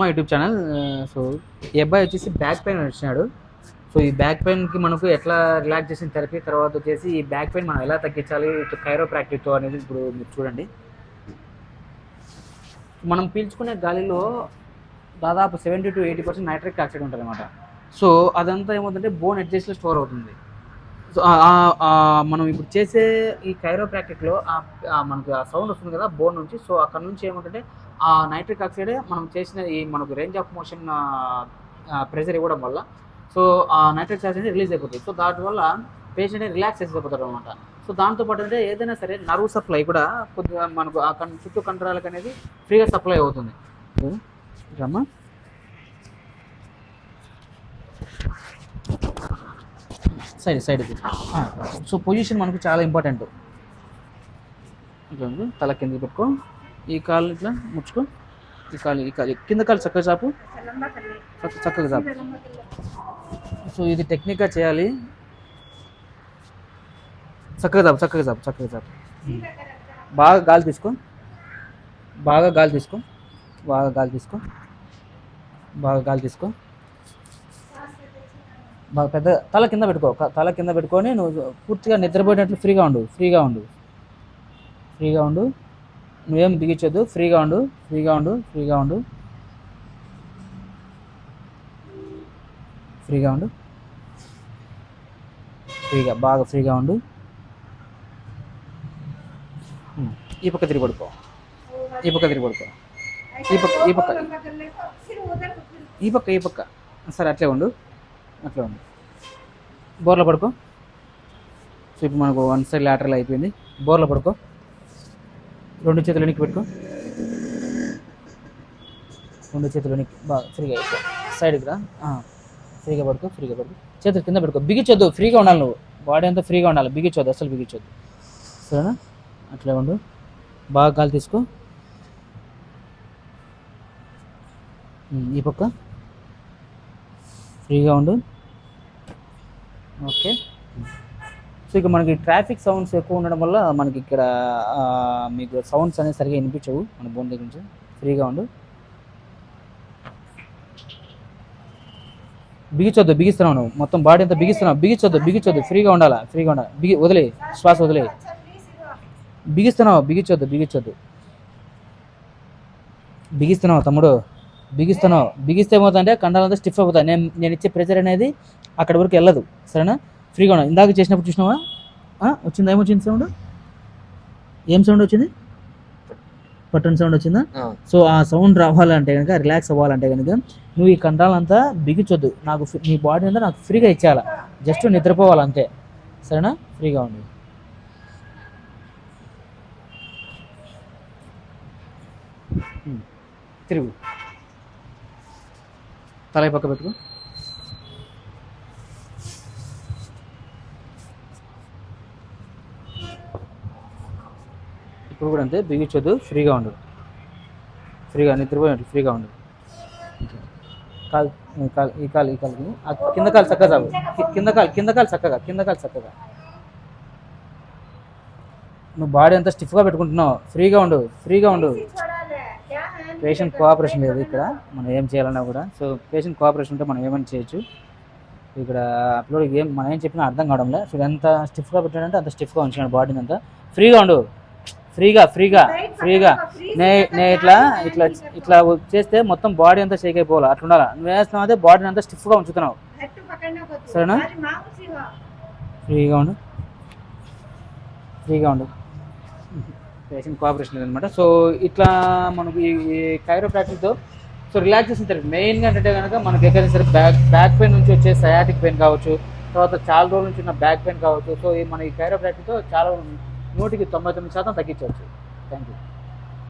మా YouTube channel so ఈ అబ్బాయి వచ్చేసి బ్యాక్ పెయిన్ వచ్చినాడు. సో ఈ బ్యాక్ పెయిన్కి మనకు ఎట్లా రిలాక్స్ చేసిన థెరపీ తర్వాత వచ్చేసి ఈ బ్యాక్ పెయిన్ మనం ఎలా తగ్గించాలి కైరో ప్రాక్టిక్తో అనేది ఇప్పుడు మీరు చూడండి. మనం పీల్చుకునే గాలిలో దాదాపు seventy to eighty percent nitric oxide ఉంటుంది అనమాట సో అదంతా ఏమవుతుందంటే బోన్ అడ్జస్ట్లో స్టోర్ అవుతుంది. సో మనం ఇప్పుడు చేసే ఈ కైరో ప్రాక్టిక్లో మనకు ఆ సౌండ్ వస్తుంది కదా బోన్ నుంచి. సో అక్కడ నుంచి ఏమంటే ఆ నైట్రిక్ ఆక్సైడే మనం చేసిన ఈ మనకు రేంజ్ ఆఫ్ మోషన్ ప్రెషర్ ఇవ్వడం వల్ల. సో ఆ నైట్రిక్ ఆక్సైడ్ రిలీజ్ అయిపోతుంది. సో దానివల్ల పేషెంట్ రిలాక్స్ అయిపోతారు అనమాట సో దాంతో పాటు అంటే ఏదైనా సరే నర్వ్ సప్లై కూడా కొద్దిగా మనకు ఆ కన్ చుట్టూ కండరాలకు అనేది ఫ్రీగా సప్లై అవుతుంది. రమ్మా. సైడ్ సైడ్ సో పొజిషన్ మనకు చాలా ఇంపార్టెంట్. తల కింద పెట్టుకో. ఈ కాలు ఇట్లా ముచ్చుకో ఈ కాలు ఈ కాలు. కింద కాలు చక్కగా చాపు. చక్కగా చాపు. సో ఇది టెక్నిక్గా చేయాలి. చక్కగా చాపు చక్కగా చాపు చక్కగా చాపు. బాగా గాలి తీసుకో. బాగా గాలి తీసుకో. బాగా గాలి తీసుకో. బాగా గాలి తీసుకో. బాగా పెద్ద తల కింద పెట్టుకో. తల కింద పెట్టుకొని నువ్వు పూర్తిగా నిద్రపోయినట్లు ఫ్రీగా ఉండు. ఫ్రీగా ఉండు. ఫ్రీగా ఉండు. నువ్వేం బిగించొద్దు. ఫ్రీగా ఉండు. ఫ్రీగా ఉండు. ఫ్రీగా ఉండు. ఫ్రీగా ఉండు. ఫ్రీగా బాగా ఫ్రీగా ఉండు. ఈ పక్క తిరిగి పడుకో. ఈ పక్క తిరిగి పడుకో. ఈ పక్క ఈ పక్క. ఈ పక్క ఈ పక్క. సరే అట్లే ఉండు. అట్లే ఉండు. బోర్లో పడుకో. సో ఇప్పుడు మనకు వన్ సైడ్ లాటరల్ అయిపోయింది. బోర్లో పడుకో. రెండు చేతులు వెనక్కి పెట్టుకో. రెండు చేతులు వెనక్కి బాగా ఫ్రీగా అయిపో. సైడ్కి రా. ఫ్రీగా పడుకో ఫ్రీగా పడుకో. చేతులు కింద పెట్టుకో బిగించొద్దు ఫ్రీగా ఉండాలి నువ్వు. బాడీ అంతా ఫ్రీగా ఉండాలి. బిగించొద్దు అసలు బిగించొద్దు సరేనా? అట్లే ఉండు. బాగా గాలి తీసుకో. ఈ పక్క. ఫ్రీగా ఉండు. ఓకే. సో ఇక మనకి ట్రాఫిక్ సౌండ్స్ ఎక్కువ ఉండడం వల్ల మనకి ఇక్కడ మీకు సౌండ్స్ అనేది సరిగా వినిపించవు మన బోన్ దగ్గర నుంచి. ఫ్రీగా ఉండు. బిగించొద్దు బిగిస్తున్నావు నువ్వు. మొత్తం బాడీ అంతా బిగిస్తున్నావు. బిగించొద్దు బిగించొద్దు. ఫ్రీగా ఉండాలా? ఫ్రీగా ఉండాలి? బిగి వదిలే. శ్వాస వదిలే. బిగిస్తున్నావు బిగించొద్దు బిగించొద్దు. బిగిస్తున్నావు తమ్ముడు. బిగిస్తున్నావు. బిగిస్తే ఏమవుతుందంటే కండాలంతా స్టిఫ్ అయిపోతాయి. నేను నేను ఇచ్చే ప్రెషర్ అనేది అక్కడి వరకు వెళ్ళదు. సరేనా? ఫ్రీగా ఉన్నావు ఇందాక చేసినప్పుడు చూసినావా? వచ్చిందా? ఏమొచ్చింది సౌండ్ ఏం సౌండ్ వచ్చింది? పట్టన్ సౌండ్ వచ్చిందా? సో ఆ సౌండ్ రావాలంటే కనుక రిలాక్స్ అవ్వాలంటే కనుక నువ్వు ఈ కండాలంతా బిగించొద్దు. నాకు నీ బాడీ అంతా నాకు ఫ్రీగా ఇచ్చేయాల? జస్ట్ నిద్రపోవాలంతే. సరేనా? ఫ్రీగా ఉంది ఉమ్. తిరుగు. తల పక్క పెట్టుకో. ఇప్పుడు కూడా అంతే. బిగించొద్దు ఫ్రీగా ఉండు. ఫ్రీగా నిద్రపోయినట్టు ఫ్రీగా ఉండు. కాలు ఈ కాలు ఈ కాలు ఈ కాలు. కింద కాలు చక్కగా చావు కింద కాలు కింద కాలు చక్కగా కింద కాలు చక్కగా. నువ్వు బాడీ అంతా స్టిఫ్గా పెట్టుకుంటున్నావు. ఫ్రీగా ఉండు. ఫ్రీగా ఉండు. పేషెంట్ కోఆపరేషన్ లేదు ఇక్కడ. మనం ఏం చేయాలన్నా కూడా. సో పేషెంట్ కోఆపరేషన్ ఉంటే మనం ఏమైనా చేయొచ్చు. ఇక్కడ అప్లోడ్ ఏం మనం ఏం చెప్పినా అర్థం కావడంలే. సో ఎంత స్టిఫ్గా పెట్టాడంటే అంత స్టిఫ్గా ఉంచాడు బాడీని అంతా. ఫ్రీగా ఉండు. ఫ్రీగా ఫ్రీగా ఫ్రీగా. నే నే ఇట్లా ఇట్లా ఇట్లా చేస్తే మొత్తం బాడీ అంతా షేక్ అయిపోవాలి. అట్లా ఉండాలి నువ్వు వేస్తున్నావు అదే బాడీని అంతా స్టిఫ్గా ఉంచుతున్నావు. సరేనా? ఫ్రీగా. ఉండు. ఫ్రీగా ఉండు. పేషెంట్ కోఆపరేషన్ లేదనమాట సో ఇట్లా మనకు ఈ కైరో ప్రాక్టీస్తో సో రిలాక్సేషన్ థెరపీ మెయిన్గా ఏంటంటే కనుక మనకి ఎక్కడైనా సరే బ్యాక్ బ్యాక్ పెయిన్ నుంచి వచ్చే సయాటిక్ పెయిన్ కావచ్చు తర్వాత చాలా రోజుల నుంచి ఉన్న బ్యాక్ పెయిన్ కావచ్చు. సో ఈ మన ఈ కైరో ప్రాక్టీస్తో చాలా నూటికి తొంభై తొమ్మిది శాతం తగ్గించవచ్చు. Thank you